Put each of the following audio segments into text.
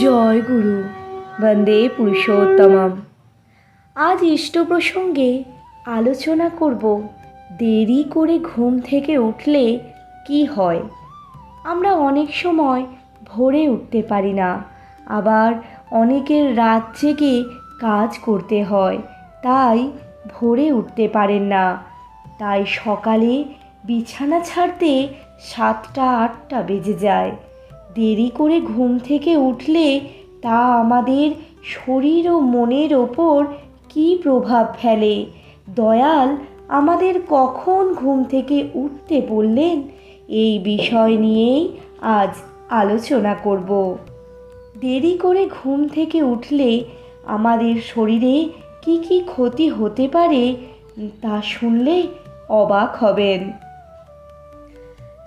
জয় গুরু। বন্দে পুরুষোত্তমম। আজ ইষ্ট প্রসঙ্গে আলোচনা করব, দেরি করে ঘুম থেকে উঠলে কি হয়? আমরা অনেক সময় ভোরে উঠতে পারি না, আবার অনেকের রাত জেগে কাজ করতে হয়, তাই ভোরে উঠতে পারেন না। তাই সকালে বিছানা ছাড়তে সাতটা আটটা বেজে যায়। দেরি করে ঘুম থেকে উঠলে তা আমাদের শরীর ও মনের ওপর কী প্রভাব ফেলে? দয়াল, আমাদের কখন ঘুম থেকে উঠতে বললেন? এই বিষয় নিয়েই আজ আলোচনা করব। দেরি করে ঘুম থেকে উঠলে আমাদের শরীরে কি কি ক্ষতি হতে পারে, তা শুনলে অবাক হবেন।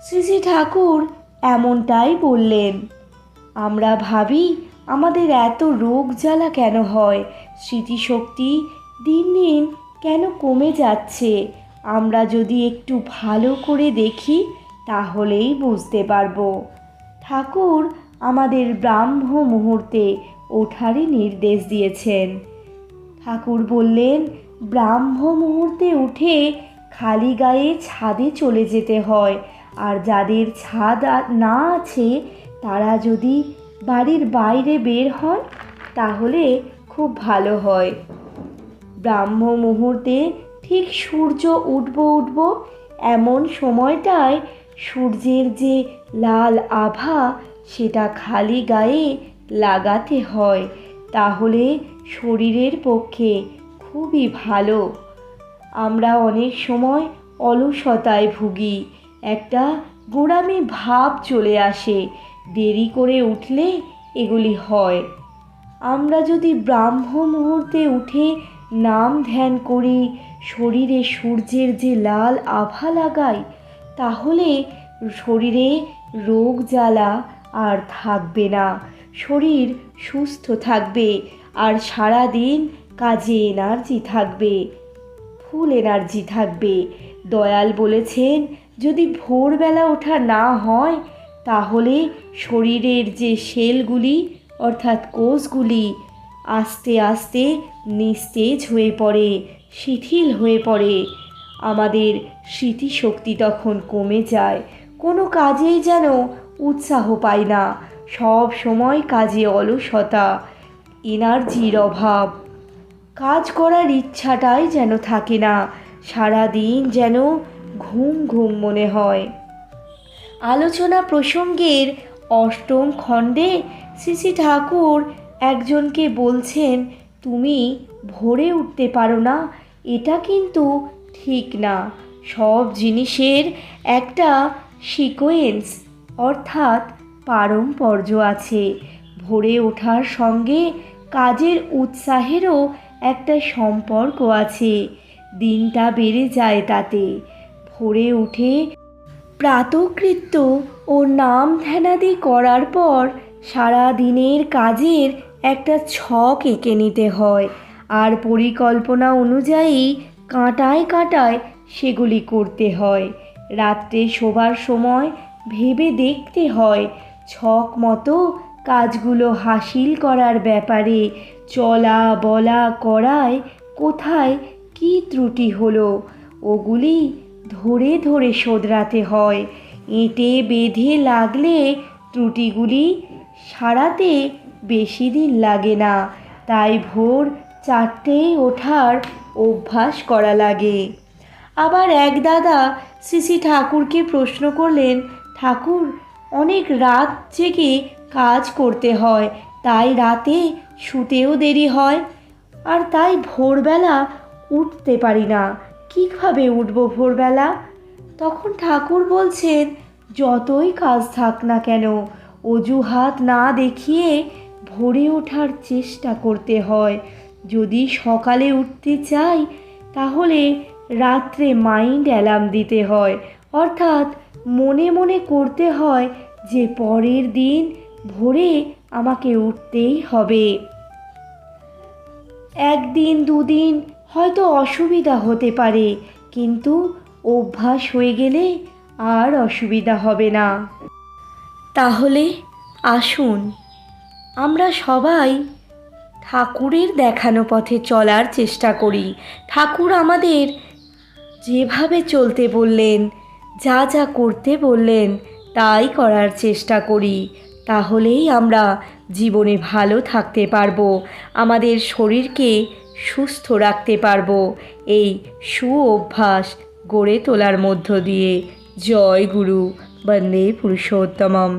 শ্রী শ্রী ঠাকুর এমনটাই বললেন। আমরা ভাবি, আমাদের এত রোগ জ্বালা কেন হয়? স্মৃতিশক্তি দিন দিন কেন কমে যাচ্ছে? আমরা যদি একটু ভালো করে দেখি, তাহলেই বুঝতে পারব। ঠাকুর আমাদের ব্রাহ্ম মুহূর্তে ওঠারই নির্দেশ দিয়েছেন। ঠাকুর বললেন, ব্রাহ্ম মুহূর্তে উঠে খালি গায়ে ছাদে চলে যেতে হয়। আর যাদের ছাদ না আছে, তারা যদি বাড়ির বাইরে বের হন তাহলে খুব ভালো হয়। ব্রাহ্ম মুহূর্তে ঠিক সূর্য উঠব উঠব এমন সময়টায় সূর্যের যে লাল আভা, সেটা খালি গায়ে লাগাতে হয়। তাহলে শরীরের পক্ষে খুবই ভালো। আমরা অনেক সময় অলসতায় ভুগি। একটা গোড়ামি ভাব চলে আসে। দেরি করে উঠলে এগুলি হয়। আমরা যদি ব্রাহ্ম মুহূর্তে উঠে নাম ধ্যান করি, শরীরে সূর্যের যে লাল আভা লাগাই, তাহলে শরীরে রোগ জ্বালা আর থাকবে না। শরীর সুস্থ থাকবে আর সারা দিন কাজে এনার্জি থাকবে, ফুল এনার্জি থাকবে। দয়াল বলেছেন, যদি ভোরবেলা ওঠা না হয়, তাহলে শরীরের যে সেলগুলি অর্থাৎ কোষগুলি, আস্তে আস্তে নিস্তেজ হয়ে পড়ে, শিথিল হয়ে পড়ে। আমাদের স্মৃতিশক্তি তখন কমে যায়, কোনো কাজেই যেন উৎসাহ পাই না, সব সময় কাজে অলসতা, এনার্জির অভাব। কাজ করার ইচ্ছাটাই যেন থাকে না সারা দিন যেন ঘুম ঘুম মনে হয়। আলোচনা প্রসঙ্গের অষ্টম খণ্ডে শ্রী ঠাকুর একজনকে বলছেন, তুমি ভোরে উঠতে পারো না, এটা কিন্তু ঠিক না। সব জিনিসের একটা সিকোয়েন্স, অর্থাৎ পারম্পর্য আছে। ভোরে ওঠার সঙ্গে কাজের উৎসাহেরও একটা সম্পর্ক আছে। দিনটা বেড়ে যায় তাতে। ভোরে উঠে প্রাতকৃত্য ও নাম ধ্যানাদি করার পর সারা দিনের কাজের একটা ছক এঁকে নিতে হয়। আর পরিকল্পনা অনুযায়ী কাঁটায় কাঁটায় সেগুলি করতে হয়। রাত্রে শোবার সময় ভেবে দেখতে হয়, ছক মতো কাজগুলো হাসিল করার ব্যাপারে চলা বলা করায় কোথায় কী ত্রুটি হলো? ওগুলি ধরে ধরে শোধরাতে হয়। এঁটে বেঁধে লাগলে ত্রুটিগুলি সারাতে বেশি দিন লাগে না। তাই ভোর চারটেই ওঠার অভ্যাস করা লাগে। আবার এক দাদা শ্রী ঠাকুরকে প্রশ্ন করলেন, ঠাকুর, অনেক রাত জেগে কাজ করতে হয়, তাই রাতে শুতেও দেরি হয়। আর তাই ভোরবেলা উঠতে পারি না। কীভাবে উঠব ভোরবেলা? তখন ঠাকুর বলছেন, যতই কাজ থাক না কেন, অজুহাত না দেখিয়ে ভোরে ওঠার চেষ্টা করতে হয়। যদি সকালে উঠতে চাই, তাহলে রাত্রে মাইন্ড অ্যালার্ম দিতে হয়। অর্থাৎ মনে মনে করতে হয় যে পরের দিন ভোরে আমাকে উঠতেই হবে। একদিন, দুদিন হয়তো অসুবিধা হতে পারে, কিন্তু অভ্যাস হয়ে গেলে আর অসুবিধা হবে না। তাহলে আসুন, আমরা সবাই ঠাকুরের দেখানো পথে চলার চেষ্টা করি। ঠাকুর আমাদের যেভাবে চলতে বললেন, যা যা করতে বললেন, তাই করার চেষ্টা করি। তাহলেই আমরা জীবনে ভালো থাকতে পারব। আমাদের শরীরকে সুস্থ রাখতে পারব। এই সু অভ্যাস গড়ে তোলার মধ্য দিয়ে। জয় গুরু বন্দে পুরুষোত্তমম।